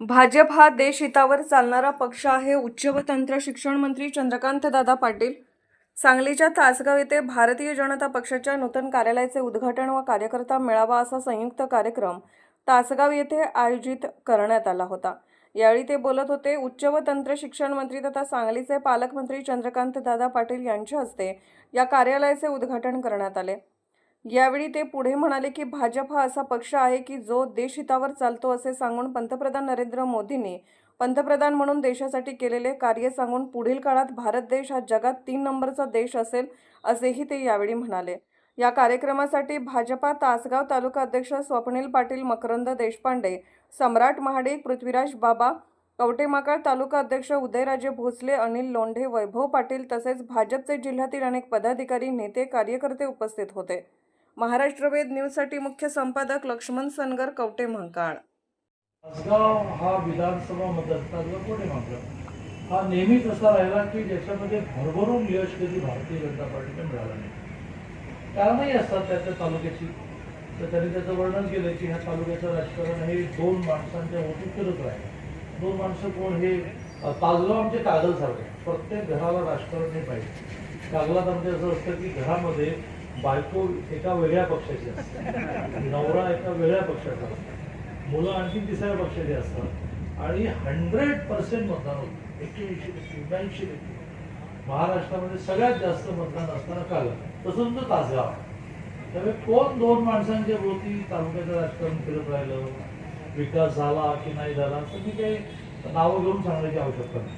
भाजप हा देशहितावर चालणारा पक्ष आहे. उच्च व तंत्र शिक्षण मंत्री चंद्रकांत दादा पाटील सांगलीच्या तासगाव येथे भारतीय जनता पक्षाच्या नूतन कार्यालयाचे उद्घाटन व कार्यकर्ता मेळावा असा संयुक्त कार्यक्रम तासगाव येथे आयोजित करण्यात आला होता. यावेळी ते बोलत होते उच्च व तंत्र शिक्षण मंत्री तथा सांगलीचे पालकमंत्री चंद्रकांत दादा पाटील यांच्या हस्ते या कार्यालयाचे उद्घाटन करण्यात आले. यावेळी ते पुढे म्हणाले की भाजप हा असा पक्ष आहे की जो देशहितावर चालतो असे सांगून पंतप्रधान नरेंद्र मोदींनी पंतप्रधान म्हणून देशासाठी केलेले कार्य सांगून पुढील काळात भारत देश हा जगात तीन नंबरचा देश असेल असेही ते यावेळी म्हणाले. या कार्यक्रमासाठी भाजपा तासगाव तालुका अध्यक्ष स्वप्नील पाटील मकरंद देशपांडे सम्राट महाडिक पृथ्वीराज बाबा कवटेमाकाळ तालुका अध्यक्ष उदयराजे भोसले अनिल लोंढे वैभव पाटील तसेच भाजपचे जिल्ह्यातील अनेक पदाधिकारी नेते कार्यकर्ते उपस्थित होते. महाराष्ट्रवेद न्यूजसाठी मुख्य संपादक लक्ष्मण सनगर कवटे म्हंकाळ. तासगाव हा विधानसभा मतदारसंघातला कोणी मात्र हा नेहमीच असा राहिला की ज्याच्यामध्ये भरभरून यश कधी भारतीय जनता पार्टीने मिळालं नाही. कारणही असतात त्याच्या तालुक्याची. तर त्यांनी त्याचं वर्णन केलं की ह्या तालुक्याचं राजकारण हे दोन माणसांच्या होती फिरत राहील. दोन माणसं कोण? हे अ, तासगाव आमचे कागदसारखे प्रत्येक घराला राजकारण हे पाहिजे. कागलात आमचे असं असतं की घरामध्ये बायको एका वेगळ्या पक्षाची असते. नवरा एका वेगळ्या पक्षाचा असतो. मुलं आणखी तिसऱ्या पक्षाचे असतात. आणि हंड्रेड पर्सेंट मतदान होतं. एक्क्याऐंशी टक्के ब्याऐंशी टक्के. महाराष्ट्रामध्ये सगळ्यात जास्त मतदान असताना काल तसं तो तासगाव. त्यामुळे कोण दोन माणसांच्या भोवती तालुक्याचं राजकारण फिरत राहिलं विकास झाला की नाही झाला तर मी काही नावं घेऊन सांगण्याची आवश्यकता नाही.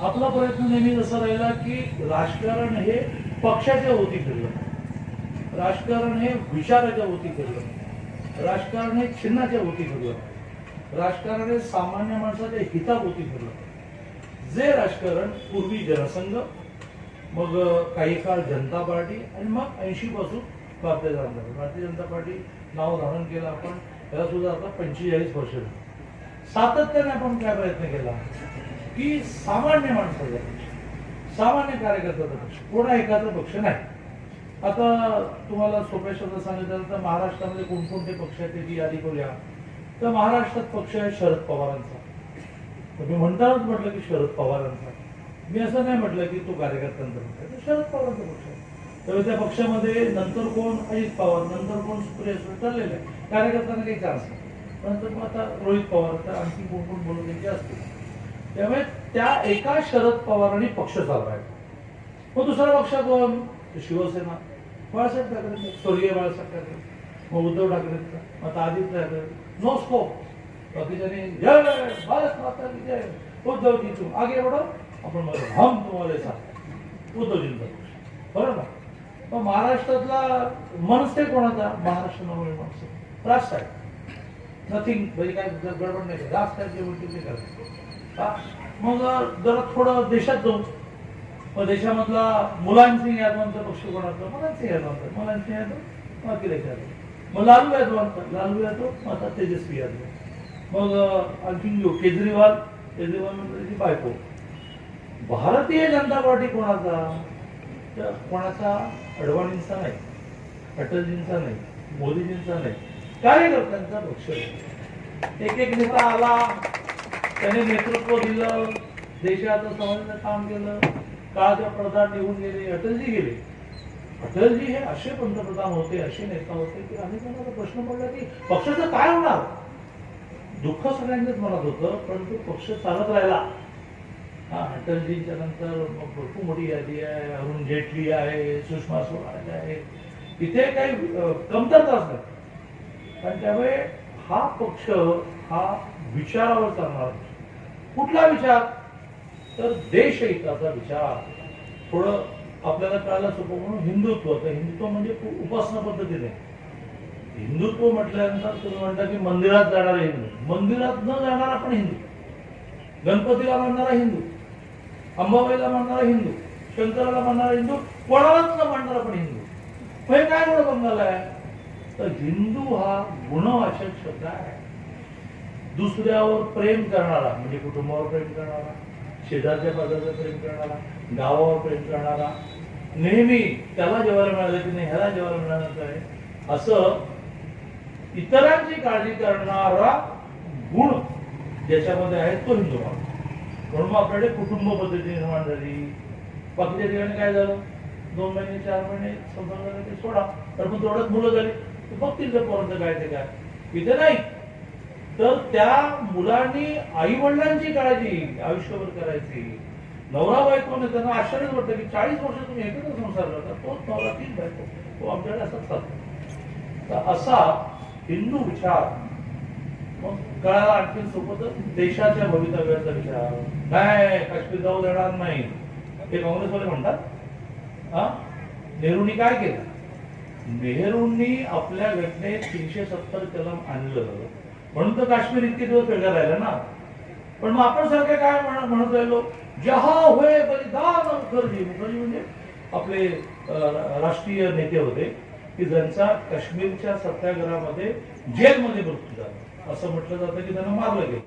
आपला प्रयत्न नेहमी असा राहिला की राजकारण हे पक्षाच्या होती फिरलं राजकारण हे विचाराच्या होती फिरलं राजकारण हे चिन्हाच्या होती फिरलं राजकारण हे सामान्य माणसाच्या हिताभोवती फिरलं जे राजकारण पूर्वी जनसंघ मग काही काळ जनता पार्टी आणि मग ऐंशी पासून भारतीय जनता पार्टी. भारतीय जनता पार्टी नाव धारण केलं आपण त्याला सुद्धा आता पंचेचाळीस वर्ष सातत्याने आपण काय प्रयत्न केला की सामान्य माणसाचा पक्ष सामान्य कार्यकर्त्याचा पक्ष. कोणा एकाचा पक्ष नाही. आता तुम्हाला सोप्या शब्दात सांगितलं तर महाराष्ट्रामध्ये कोणकोणते पक्ष आहेत त्याची यादी करूया. तर महाराष्ट्रात पक्ष आहे शरद पवारांचा. तुम्ही म्हणतानाच म्हटलं की शरद पवारांचा. मी असं नाही म्हटलं की तो कार्यकर्त्यांचा पक्ष आहे. शरद पवारांचा पक्ष आहे. तर त्या पक्षामध्ये नंतर कोण? अजित पवार. नंतर कोण? सुप्रिया सुळे चाललेलं आहे कार्यकर्त्यांना काही चान्स नाही. नंतर मग आता रोहित पवार तर आणखी कोण कोण बोलून त्यांचे असतील? त्यामुळे त्या एका शरद पवारांनी पक्ष चालवायचा मग दुसरा पक्ष कोण? शिवसेना. बाळासाहेब ठाकरे स्वर्गीय बाळासाहेब ठाकरे. मग उद्धव ठाकरे मग आता आदित्य ठाकरे नो स्कोप बाकीच्यानी जय भारत माता की जय. उद्धवजी तू आगे एवढं आपण म्हणतो हम तुम्हाला सांग उद्धवजींचा पक्ष बरोबर ना? मग महाराष्ट्रातला मनसे कोणाचा? महाराष्ट्र नवळे मनसे. राज साहेब नथिंग म्हणजे काय? गडबड नाही. राज साहेब जे म्हणतील ते करायचं मग जरा थोडं देशात जाऊ मग देशामधला मुलांसिंग यादवांचा पक्ष कोणाचा? मुलायम सिंग यादवांचा मुलायम सिंग यादव मग अखिलेश यादव. मग लालू यादवांचा लालू यादव मग आता तेजस्वी यादव. मग आणखीन जो केजरीवाल. केजरीवाल म्हणजे बायको. भारतीय जनता पार्टी कोणाचा? तर कोणाचा? अडवाणींचा नाही. अटलजींचा नाही. मोदीजींचा नाही. कार्यकर्त्यांचा पक्ष एक एक नेता आला. त्याने नेतृत्व दिलं देशाचं समाजाचं काम केलं काळाच्या प्रधान निघून गेले अटलजी गेले. अटलजी हे असे पंतप्रधान होते असे नेता होते की अनेकांना प्रश्न पडला की पक्षाचं काय होणार? दुःख सगळ्यांच्याच मनात होतं परंतु पक्ष चालत राहिला. हा अटलजींच्या नंतर मग भरपूर मोठी यादी आहे अरुण जेटली आहे सुषमा स्वराज आहे. इथे काही कमतरताच नाही. कारण त्यामुळे हा पक्ष हा विचारावर चालणार पक्ष. कुठला विचार? तर देशहिताचा विचार. थोडं आपल्याला कळायला सोपं म्हणून हिंदुत्व. तर हिंदुत्व म्हणजे उपासना पद्धतीने. हिंदुत्व म्हटल्यानंतर तुम्ही म्हणता की मंदिरात जाणारा हिंदू. मंदिरात न जाणारा पण हिंदू. गणपतीला मानणारा हिंदू. अंबाबाईला मानणारा हिंदू. शंकराला मानणारा हिंदू. कोणालाच न मानणारा पण हिंदू. हे काय गुण बंगाल आहे? तर हिंदू हा गुणवाचक शब्द आहे. दुसऱ्यावर प्रेम करणारा म्हणजे कुटुंबावर प्रेम करणारा शेजारच्या पाजारचं प्रेम करणारा गावावर प्रेम करणारा नेहमी त्याला जेवायला मिळालं की नाही ह्याला जेवायला मिळालं आहे. असं इतरांची काळजी करणारा गुण ज्याच्यामध्ये आहे तो हिंदू माणूस. म्हणून मग आपल्याकडे कुटुंब पद्धती निर्माण झाली. बाकीच्या ठिकाणी काय झालं? दोन महिने चार महिने संसार झाले ते सोडा. तर मग तेवढ्यात मुलं झाली. बघतील ते पोरांचं काय ते काय. इथे नाही. तर त्या मुलांनी आई वडिलांची काळजी आयुष्यभर करायची. नवरा बायकोने त्यांना आश्चर्यच वाटतं की चाळीस वर्ष तुम्ही एकत्र संसार करता तोच नवरा तीन बायको तो आमच्याकडे असाच चालतो. तर असा हिंदू विचार मग कळायला आणखी सोबत देशाच्या भवितव्याचा विचार. नाही काश्मीर जाऊ देणार नाही. ते काँग्रेसवाले म्हणतात. हा? नेहरूंनी काय केलं? नेहरूंनी आपल्या घटनेत तीनशे सत्तर कलम आणलं. म्हणून तर काश्मीर इतके दिवस वेगळं राहिलं ना. पण मग आपण सारखे काय म्हणत राहिलो? जहा होय बलिदान मुखर्जी मुखर्जी म्हणजे आपले राष्ट्रीय नेते होते की ज्यांचा काश्मीरच्या सत्याग्रहामध्ये जेलमध्ये मृत्यू झाला. असं म्हटलं जातं की त्यांना मारलं गेलं.